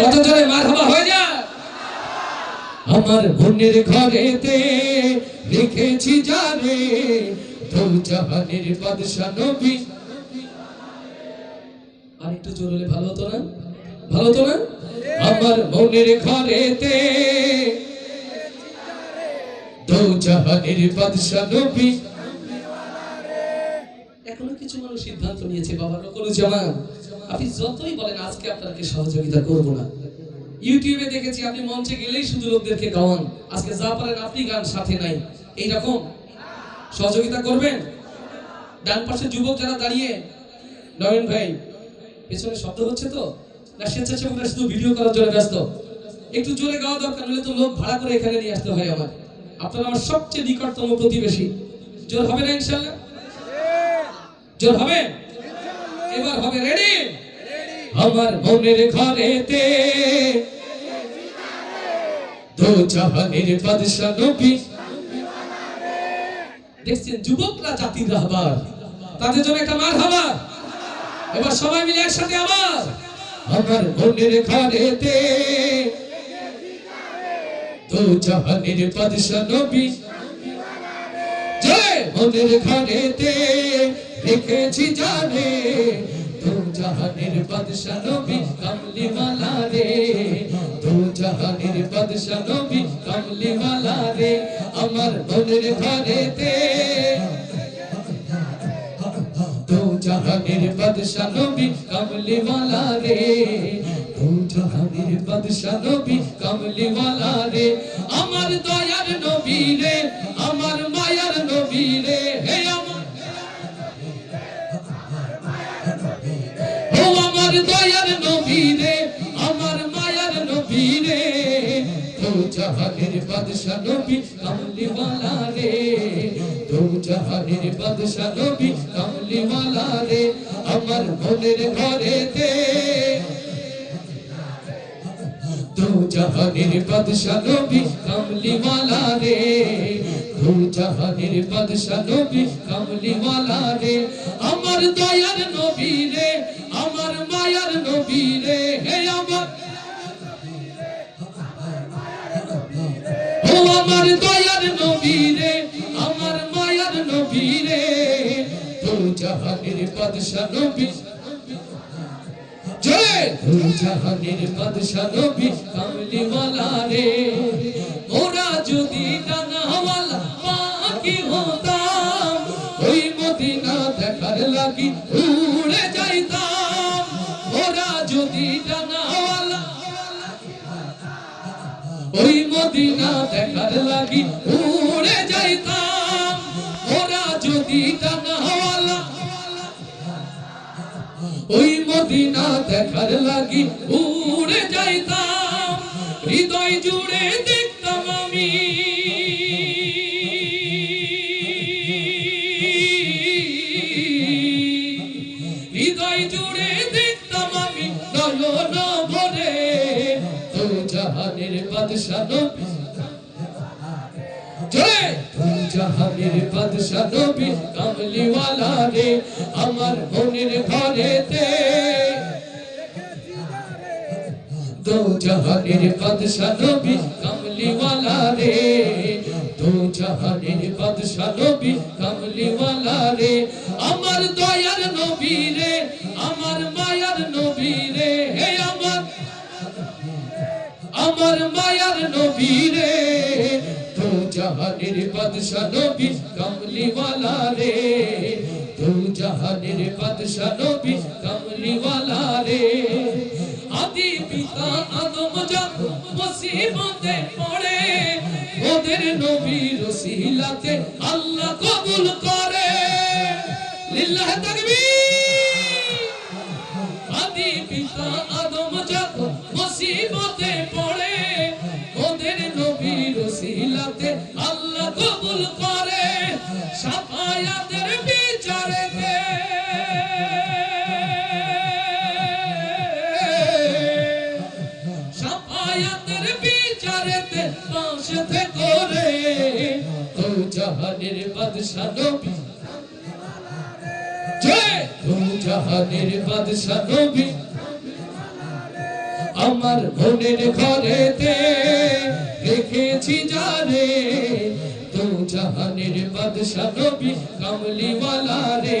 কত জোরে মার হয়ে যায় আমার মনের ঘরেতে লিখেছি জানে দু জাহানের বাদশা নবী। আর একটু জোর হলে ভালো হতো না? ভালো হতো না? আমার মনের ঘরেতে দু জাহানের বাদশা নবী। এখনও কিছু মানুষ সিদ্ধান্ত নিয়েছে বাবার বাবা রকরুজ্জামান আপনি যতই বলেন, আজকে আপনাকে সহযোগিতা করব না। ইউটিউবে দেখেছি, আপনি মঞ্চে গেলেই শুধু লোকদেরকে গাওয়ান। আজকে যা পারেন, আপনি গান, সাথে নাই। এইরকম? সহযোগিতা করবেন? ডান পাশে যুবক যারা দাঁড়িয়ে, নয়ন ভাই, পেছনে শব্দ হচ্ছে তো? না স্বেচ্ছাসেবকরা শুধু ভিডিও করার জন্য ব্যস্ত। একটু জোরে গাওয়া দরকার হলে তো লোক ভাড়া করে এখানে নিয়ে আসতে হয় আমার। আপনারা আমার সবচেয়ে নিকটতম প্রতিবেশী। জোর হবে না, ইনশাল্লাহ? জোর হবে? এবার হবে রেডি আমার মনের ঘরেতে দেখছেন, যুবকরা, জাতির রাহবার তাদের জন্য একটা মার এবার সবাই মিলে একসাথে আবার। আমার মনের ঘরেতে দু জাহানের বাদশা নবী। মনের ঘরেতে রেখেছি জানে, দু জাহানের বাদশা নবী কামলি মালা রে দু জাহানের বাদশা নবী কামলি মালা রে আমার ঘরেতে দু জাহানের বাদশা নবী কামলি মালা রে জাহানের বাদশা নবী কামলি মালা রে আমার দয়ার নবী রে জাহানের বাদশা নবী কামলি মালা রে। দু জাহানের বাদশা নবী কামলি মালা রে। আমার মনের ঘরেতে। জাহানের বাদশা নবী কামলি মালা রে। দু জাহানের বাদশা নবী কামলি মালা রে। আমার দয়ার নবী রে, আমার মায়ার নবী রে। হে আমার আমার দয়ার নবীরে, আমার মায়ার নবীরে। দু জাহানের বাদশা নবী। জয় দু জাহানের বাদশা নবী কামলি মালা রে ওরা যদি ডানাওয়ালা ওই মদিনা দেখার লাগি উড়ে যাইতাম। ওরা যদি ডানাওয়ালা ওই মদিনা দেখার লাগি উড়ে যাইতাম। হৃদয় জুড়ে দেখতাম আমি। হৃদয় জুড়ে জাহানের বাদশা নবী জয়। জাহানের বাদশা নবী, কামলিওয়ালা রে, আমার মনের ঘরেতে। দো জাহানের বাদশা নবী, কামলিওয়ালা রে। দো জাহানের বাদশা নবী, কামলিওয়ালা রে। আমার দয়ার নবী রে, আমার আমার মায়ার নবী রে জাহানের বাদশা নবী কামলিওয়ালা রে জাহানের বাদশা নবী কামলিওয়ালা রে। আদি পিতা আদম যখন মুসিবতে পড়ে, ওদের নবীর রসিলাতে আল্লাহ কবুল করে। পাশে করে তো জাহানের জাহানের নবী। আমার মনের ঘরেতে রেখেছি যারে দু জাহানের বাদশা নবী, কামলিওয়ালা রে।